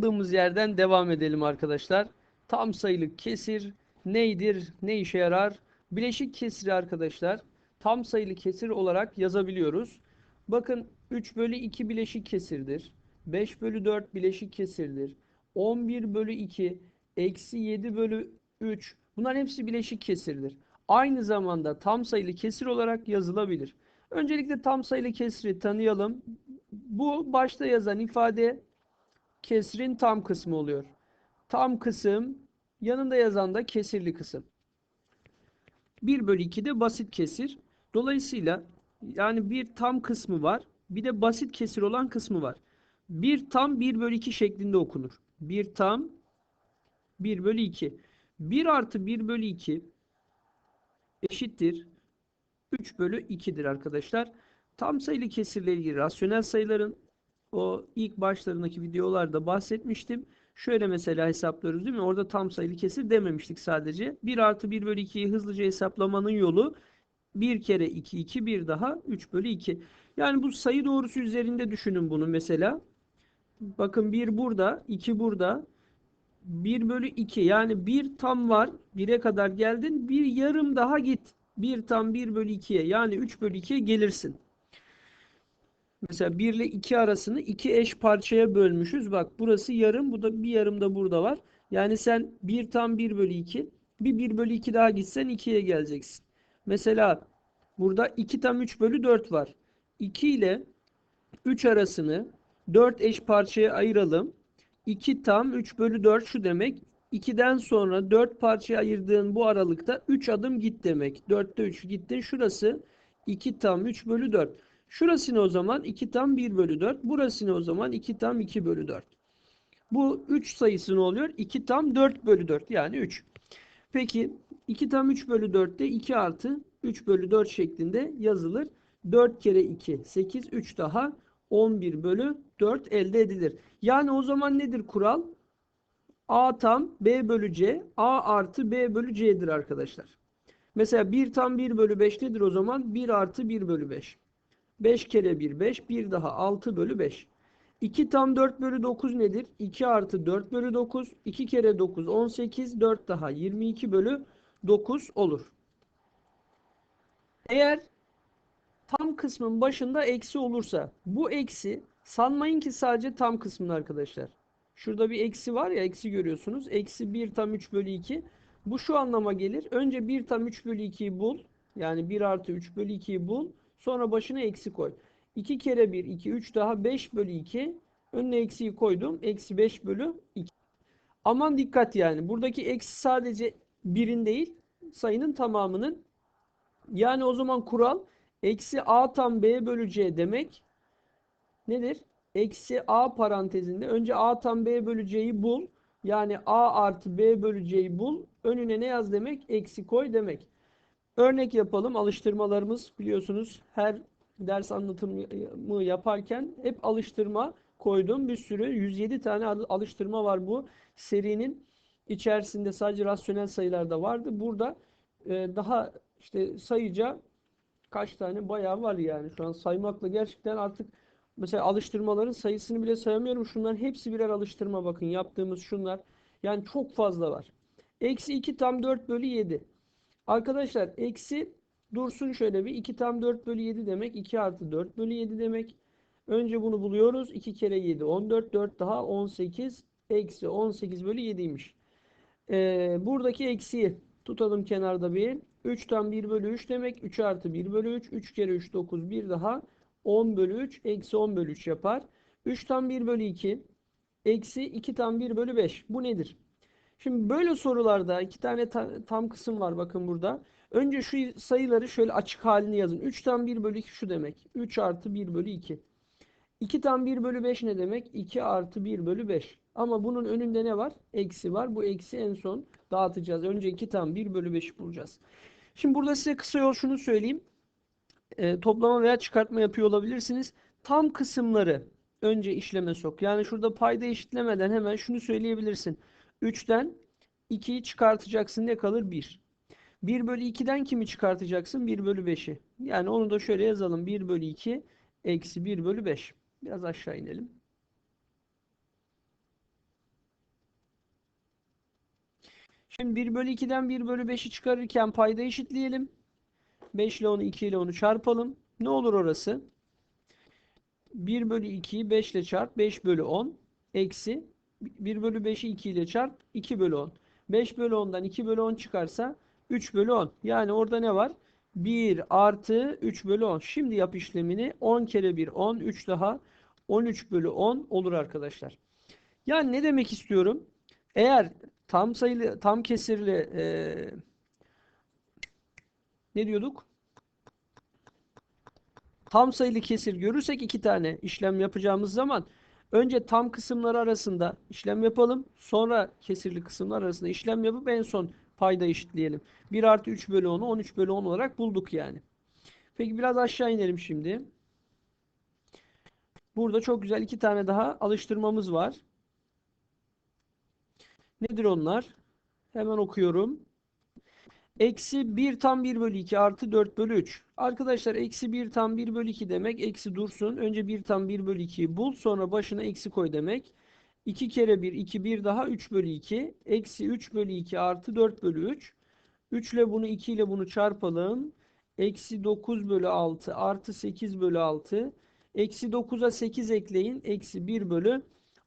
Kaldığımız yerden devam edelim arkadaşlar. Tam sayılı kesir neydir, ne işe yarar? Bileşik kesiri arkadaşlar tam sayılı kesir olarak yazabiliyoruz. Bakın 3 bölü 2 bileşik kesirdir. 5 bölü 4 bileşik kesirdir. 11 bölü 2 eksi 7 bölü 3 bunların hepsi bileşik kesirdir. Aynı zamanda tam sayılı kesir olarak yazılabilir. Öncelikle tam sayılı kesiri tanıyalım. Bu başta yazan ifade kesrin tam kısmı oluyor. Tam kısım yanında yazan da kesirli kısım. 1 bölü 2 de basit kesir. Dolayısıyla yani bir tam kısmı var. Bir de basit kesir olan kısmı var. Bir tam 1 bölü 2 şeklinde okunur. Bir tam 1 bölü 2. 1 artı 1 bölü 2 eşittir. 3 bölü 2'dir arkadaşlar. Tam sayılı kesirle ilgili rasyonel sayıların o ilk başlarındaki videolarda bahsetmiştim. Şöyle mesela hesaplıyoruz değil mi? Orada tam sayılı kesir dememiştik sadece. 1 artı 1 bölü 2'yi hızlıca hesaplamanın yolu 1 kere 2, 2 bir daha 3 bölü 2. Yani bu sayı doğrusu üzerinde düşünün bunu mesela. Bakın 1 burada, 2 burada. 1 bölü 2 yani 1 tam var. 1'e kadar geldin. Bir yarım daha git. 1 tam 1 bölü 2'ye yani 3 bölü 2'ye gelirsin. Mesela 1 ile 2 arasını 2 eş parçaya bölmüşüz. Bak burası yarım. Bu da bir yarım da burada var. Yani sen 1 tam 1 bölü 2. Bir 1 bölü 2 daha gitsen 2'ye geleceksin. Mesela burada 2 tam 3 bölü 4 var. 2 ile 3 arasını 4 eş parçaya ayıralım. 2 tam 3 bölü 4 şu demek. 2'den sonra 4 parçaya ayırdığın bu aralıkta 3 adım git demek. 4'te 3 gittin. Şurası 2 tam 3 bölü 4. Şurası ne o zaman? 2 tam 1 bölü 4. Burası ne o zaman? 2 tam 2 bölü 4. Bu 3 sayısı ne oluyor? 2 tam 4 bölü 4 yani 3. Peki 2 tam 3 bölü 4 de 2 artı 3 bölü 4 şeklinde yazılır. 4 kere 2 8 3 daha 11 bölü 4 elde edilir. Yani o zaman nedir kural? A tam B bölü C A artı B bölü C'dir arkadaşlar. Mesela 1 tam 1 bölü 5 nedir o zaman? 1 artı 1 bölü 5. 5 kere 1 5. 1 daha 6 bölü 5. 2 tam 4 bölü 9 nedir? 2 artı 4 bölü 9. 2 kere 9 18. 4 daha 22 bölü 9 olur. Eğer tam kısmın başında eksi olursa bu eksi sanmayın ki sadece tam kısmın arkadaşlar. Şurada bir eksi var ya eksi görüyorsunuz. Eksi 1 tam 3 bölü 2. Bu şu anlama gelir. Önce 1 tam 3 bölü 2'yi bul. Yani 1 artı 3 bölü 2'yi bul. Sonra başına eksi koy. 2 kere 1 2 3 daha 5 bölü 2. Önüne eksiyi koydum. Eksi 5 bölü 2. Aman dikkat yani. Buradaki eksi sadece birin değil sayının tamamının. Yani o zaman kural eksi a tam b bölü c demek nedir? Eksi a parantezinde önce a tam b bölü c'yi bul. Yani a artı b bölü c'yi bul. Önüne ne yaz demek? Eksi koy demek. Örnek yapalım. Alıştırmalarımız biliyorsunuz her ders anlatımı yaparken hep alıştırma koydum. Bir sürü 107 tane alıştırma var bu serinin içerisinde sadece rasyonel sayılar da vardı. Burada e, daha işte sayıca kaç tane bayağı var yani. Şu an saymakla gerçekten artık mesela alıştırmaların sayısını bile sayamıyorum. Şunların hepsi birer alıştırma bakın yaptığımız şunlar. Yani çok fazla var. Eksi 2 tam 4 bölü 7. Arkadaşlar eksi dursun şöyle bir 2 tam 4 bölü 7 demek 2 artı 4 bölü 7 demek. Önce bunu buluyoruz. 2 kere 7 14 4 daha 18 eksi 18 bölü 7'ymiş. Ee, buradaki eksiyi tutalım kenarda bir. 3 tam 1 bölü 3 demek. 3 artı 1 bölü 3. 3 kere 3 9 bir daha 10 bölü 3 eksi 10 bölü 3 yapar. 3 tam 1 bölü 2 eksi 2 tam 1 bölü 5. Bu nedir? Şimdi böyle sorularda iki tane ta tam kısım var bakın burada. Önce şu sayıları şöyle açık halini yazın. 3 tam 1 bölü 2 şu demek. 3 artı 1 bölü 2. 2 tam 1 bölü 5 ne demek? 2 artı 1 bölü 5. Ama bunun önünde ne var? Eksi var. Bu eksi en son dağıtacağız. Önce 2 tam 1 bölü 5'i bulacağız. Şimdi burada size kısa yol şunu söyleyeyim. E, toplama veya çıkartma yapıyor olabilirsiniz. Tam kısımları önce işleme sok. Yani şurada payda eşitlemeden hemen şunu söyleyebilirsin. 3'ten 2'yi çıkartacaksın ne kalır? 1. 1 bölü 2'den kimi çıkartacaksın? 1 bölü 5'i. Yani onu da şöyle yazalım. 1 bölü 2 eksi 1 bölü 5. Biraz aşağı inelim. Şimdi 1 bölü 2'den 1 bölü 5'i çıkarırken payda eşitleyelim. 5 ile 10'u 2 ile 10'u çarpalım. Ne olur orası? 1 bölü 2'yi 5 ile çarp. 5 bölü 10 eksi 1 bölü 5'i 2 ile çarp 2 bölü 10. 5 bölü 10'dan 2 bölü 10 çıkarsa 3 bölü 10. Yani orada ne var? 1 artı 3 bölü 10. Şimdi yap işlemini 10 kere 1 10 3 daha 13 bölü 10 olur arkadaşlar. Yani ne demek istiyorum? Eğer tam sayılı tam kesirli e, ne diyorduk? Tam sayılı kesir görürsek iki tane işlem yapacağımız zaman önce tam kısımlar arasında işlem yapalım. Sonra kesirli kısımlar arasında işlem yapıp en son payda eşitleyelim. 1 artı 3 bölü 10'u 13 bölü 10 olarak bulduk yani. Peki biraz aşağı inelim şimdi. Burada çok güzel iki tane daha alıştırmamız var. Nedir onlar? Hemen okuyorum. Eksi 1 tam 1 bölü 2 artı 4 bölü 3. Arkadaşlar eksi 1 tam 1 bölü 2 demek. Eksi dursun. Önce 1 tam 1 bölü 2'yi bul. Sonra başına eksi koy demek. 2 kere 1 2 1 daha 3 bölü 2. Eksi 3 bölü 2 artı 4 bölü 3. 3 ile bunu 2 ile bunu çarpalım. Eksi 9 bölü 6 artı 8 bölü 6. Eksi 9'a 8 ekleyin. Eksi 1 bölü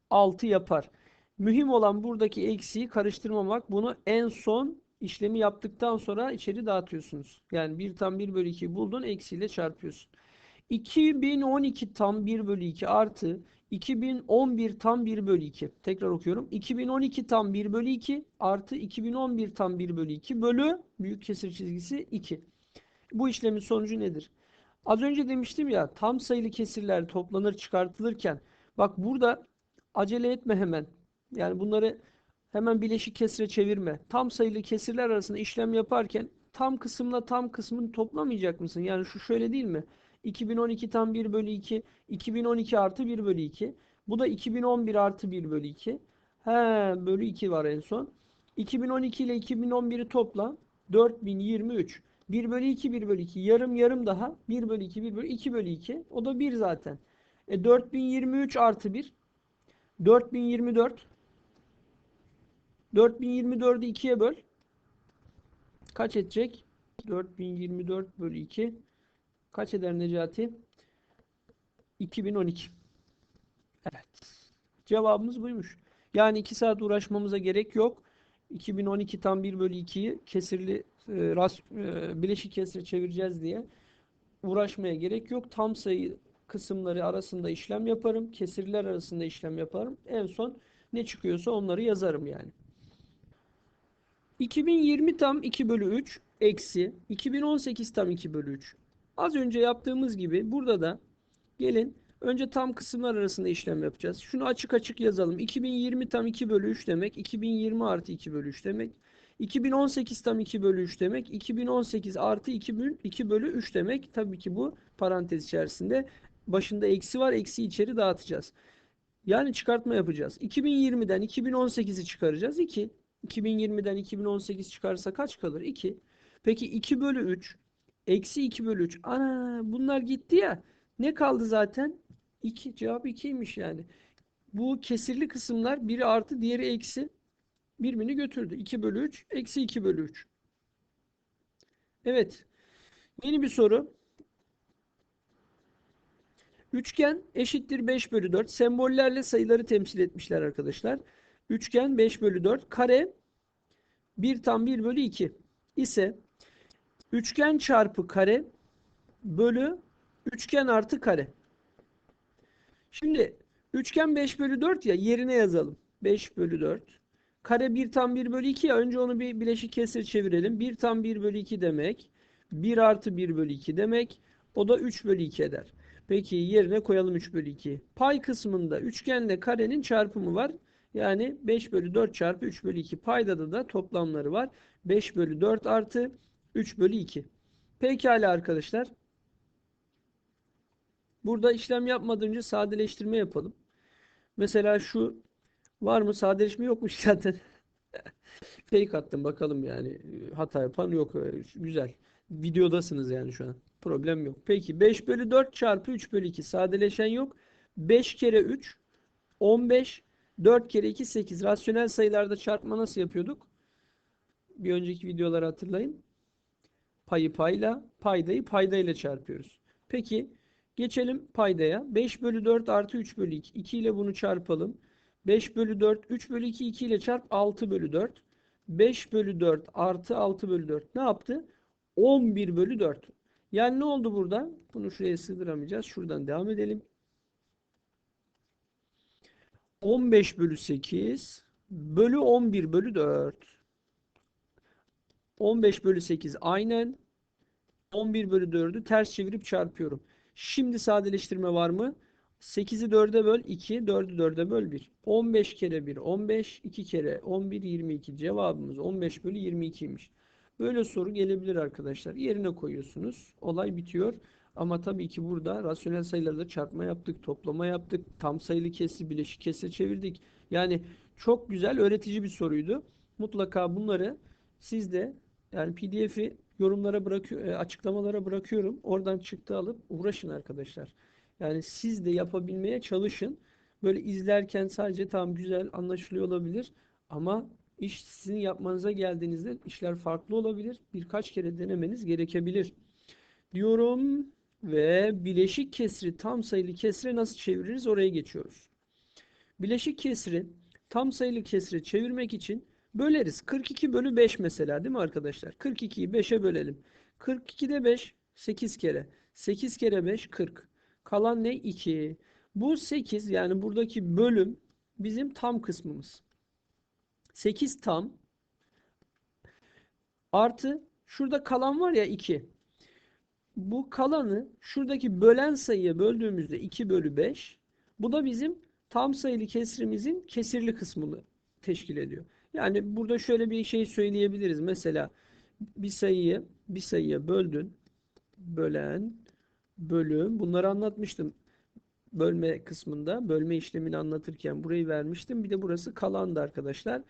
6 yapar. Mühim olan buradaki eksiği karıştırmamak. Bunu en son işlemi yaptıktan sonra içeri dağıtıyorsunuz. Yani 1 tam 1 bölü 2 buldun eksiyle çarpıyorsun. 2012 tam 1 bölü 2 artı 2011 tam 1 bölü 2. Tekrar okuyorum. 2012 tam 1 bölü 2 artı 2011 tam 1 bölü 2 bölü büyük kesir çizgisi 2. Bu işlemin sonucu nedir? Az önce demiştim ya tam sayılı kesirler toplanır çıkartılırken bak burada acele etme hemen. Yani bunları hemen bileşik kesire çevirme. Tam sayılı kesirler arasında işlem yaparken tam kısımla tam kısmını toplamayacak mısın? Yani şu şöyle değil mi? 2012 tam 1 bölü 2, 2012 artı 1 bölü 2. Bu da 2011 artı 1 bölü 2. He, bölü 2 var en son. 2012 ile 2011'i topla. 4023. 1 bölü 2, 1 bölü 2. Yarım yarım daha. 1 bölü 2, 1 bölü 2 bölü 2. O da 1 zaten. E 4023 artı 1. 4024. 4024'ü 2'ye böl. Kaç edecek? 4024 bölü 2. Kaç eder Necati? 2012. Evet. Cevabımız buymuş. Yani 2 saat uğraşmamıza gerek yok. 2012 tam 1 bölü 2'yi kesirli e, ras, e, bileşik kesire çevireceğiz diye uğraşmaya gerek yok. Tam sayı kısımları arasında işlem yaparım. Kesirler arasında işlem yaparım. En son ne çıkıyorsa onları yazarım yani. 2020 tam 2 bölü 3 eksi 2018 tam 2 bölü 3. Az önce yaptığımız gibi burada da gelin önce tam kısımlar arasında işlem yapacağız. Şunu açık açık yazalım. 2020 tam 2 bölü 3 demek. 2020 artı 2 bölü 3 demek. 2018 tam 2 bölü 3 demek. 2018 artı 2 bölü 3 demek. Tabii ki bu parantez içerisinde. Başında eksi var. Eksi içeri dağıtacağız. Yani çıkartma yapacağız. 2020'den 2018'i çıkaracağız. 2. 2020'den 2018 çıkarsa kaç kalır? 2. Peki 2 bölü 3 eksi 2 bölü 3. Ana bunlar gitti ya. Ne kaldı zaten? 2. Cevap 2'ymiş yani. Bu kesirli kısımlar biri artı diğeri eksi birbirini götürdü. 2 bölü 3 eksi 2 bölü 3. Evet. Yeni bir soru. Üçgen eşittir 5 bölü 4. Sembollerle sayıları temsil etmişler arkadaşlar. Üçgen 5 bölü 4. Kare 1 tam 1 bölü 2 ise üçgen çarpı kare bölü üçgen artı kare. Şimdi üçgen 5 bölü 4 ya yerine yazalım. 5 bölü 4. Kare 1 tam 1 bölü 2 ya önce onu bir bileşik kesir çevirelim. 1 tam 1 bölü 2 demek. 1 artı 1 bölü 2 demek. O da 3 bölü 2 eder. Peki yerine koyalım 3 bölü 2. Pay kısmında üçgenle karenin çarpımı var. Yani 5 bölü 4 çarpı 3 bölü 2. Paydada da toplamları var. 5 bölü 4 artı 3 bölü 2. Pekala arkadaşlar. Burada işlem yapmadan önce sadeleştirme yapalım. Mesela şu var mı? Sadeleşme yokmuş zaten. Fake attım bakalım yani. Hata yapan yok. Güzel. Videodasınız yani şu an. Problem yok. Peki 5 bölü 4 çarpı 3 bölü 2. Sadeleşen yok. 5 kere 3 15 4 kere 2 8. Rasyonel sayılarda çarpma nasıl yapıyorduk? Bir önceki videoları hatırlayın. Payı payla, paydayı paydayla çarpıyoruz. Peki geçelim paydaya. 5 bölü 4 artı 3 bölü 2. 2 ile bunu çarpalım. 5 bölü 4, 3 bölü 2, 2 ile çarp 6 bölü 4. 5 bölü 4 artı 6 bölü 4 ne yaptı? 11 bölü 4. Yani ne oldu burada? Bunu şuraya sığdıramayacağız. Şuradan devam edelim. 15 bölü 8 bölü 11 bölü 4. 15 bölü 8 aynen. 11 bölü 4'ü ters çevirip çarpıyorum. Şimdi sadeleştirme var mı? 8'i 4'e böl 2, 4'ü 4'e böl 1. 15 kere 1, 15, 2 kere 11, 22. Cevabımız 15 bölü 22'ymiş. Böyle soru gelebilir arkadaşlar. Yerine koyuyorsunuz. Olay bitiyor. Ama tabii ki burada rasyonel sayılarla çarpma yaptık, toplama yaptık, tam sayılı kesri, bileşik kesre çevirdik. Yani çok güzel öğretici bir soruydu. Mutlaka bunları siz de yani PDF'i yorumlara bırakıyor, e, açıklamalara bırakıyorum. Oradan çıktı alıp uğraşın arkadaşlar. Yani siz de yapabilmeye çalışın. Böyle izlerken sadece tam güzel anlaşılıyor olabilir ama iş sizin yapmanıza geldiğinizde işler farklı olabilir. Birkaç kere denemeniz gerekebilir. Diyorum ve bileşik kesri tam sayılı kesre nasıl çeviririz oraya geçiyoruz. Bileşik kesri tam sayılı kesre çevirmek için böleriz. 42 bölü 5 mesela değil mi arkadaşlar? 42'yi 5'e bölelim. 42'de 5 8 kere. 8 kere 5 40. Kalan ne? 2. Bu 8 yani buradaki bölüm bizim tam kısmımız. 8 tam artı şurada kalan var ya 2. Bu kalanı şuradaki bölen sayıya böldüğümüzde 2 bölü 5. Bu da bizim tam sayılı kesrimizin kesirli kısmını teşkil ediyor. Yani burada şöyle bir şey söyleyebiliriz. Mesela bir sayıyı bir sayıya böldün. Bölen, bölüm. Bunları anlatmıştım. Bölme kısmında, bölme işlemini anlatırken burayı vermiştim. Bir de burası kalandı arkadaşlar.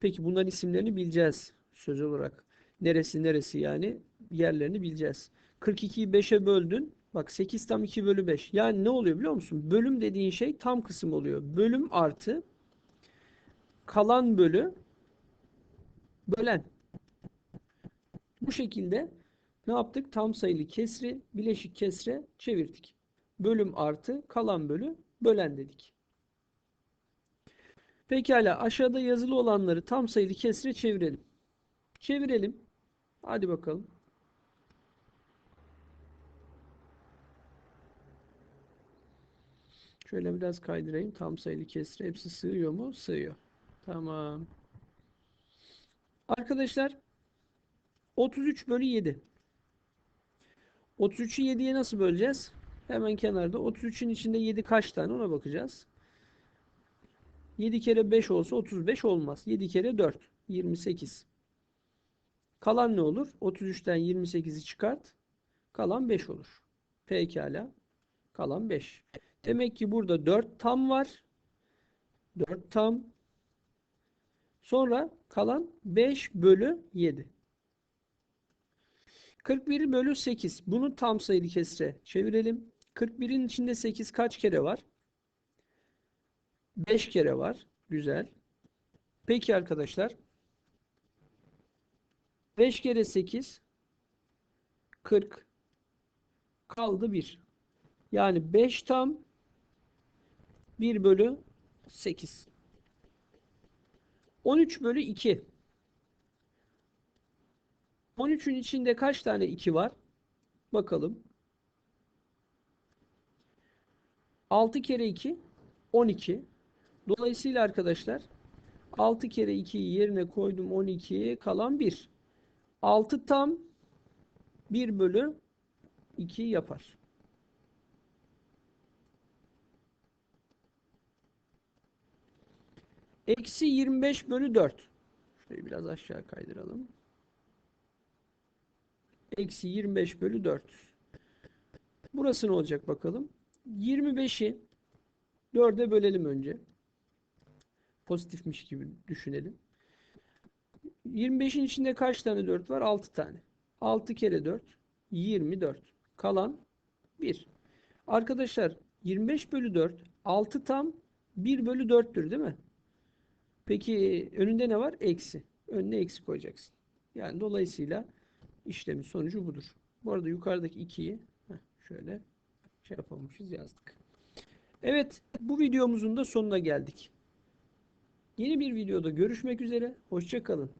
Peki bunların isimlerini bileceğiz söz olarak. Neresi neresi yani yerlerini bileceğiz. 42'yi 5'e böldün. Bak 8 tam 2 bölü 5. Yani ne oluyor biliyor musun? Bölüm dediğin şey tam kısım oluyor. Bölüm artı kalan bölü bölen. Bu şekilde ne yaptık? Tam sayılı kesri bileşik kesre çevirdik. Bölüm artı kalan bölü bölen dedik. Pekala aşağıda yazılı olanları tam sayılı kesre çevirelim. Çevirelim. Hadi bakalım. Şöyle biraz kaydırayım. Tam sayılı kesre hepsi sığıyor mu? Sığıyor. Tamam. Arkadaşlar 33 bölü 7. 33'ü 7'ye nasıl böleceğiz? Hemen kenarda 33'ün içinde 7 kaç tane ona bakacağız. 7 kere 5 olsa 35 olmaz. 7 kere 4 28. Kalan ne olur? 33'ten 28'i çıkart. Kalan 5 olur. Pekala. Kalan 5. Demek ki burada 4 tam var. 4 tam. Sonra kalan 5 bölü 7. 41 bölü 8. Bunu tam sayılı kesre çevirelim. 41'in içinde 8 kaç kere var? 5 kere var. Güzel. Peki arkadaşlar. 5 kere 8 40 kaldı 1. Yani 5 tam 1 bölü 8. 13 bölü 2. 13'ün içinde kaç tane 2 var? Bakalım. 6 kere 2 12. Dolayısıyla arkadaşlar 6 kere 2'yi yerine koydum 12'ye kalan 1. 6 tam 1 bölü 2 yapar. Eksi 25 bölü 4. Şöyle biraz aşağı kaydıralım. Eksi 25 bölü 4. Burası ne olacak bakalım. 25'i 4'e bölelim önce. Pozitifmiş gibi düşünelim. 25'in içinde kaç tane 4 var? 6 tane. 6 kere 4 24. Kalan 1. Arkadaşlar 25 bölü 4 6 tam 1 bölü 4'tür değil mi? Peki önünde ne var? Eksi. Önüne eksi koyacaksın. Yani dolayısıyla işlemin sonucu budur. Bu arada yukarıdaki 2'yi şöyle şey yapamamışız yazdık. Evet bu videomuzun da sonuna geldik. Yeni bir videoda görüşmek üzere. Hoşça kalın.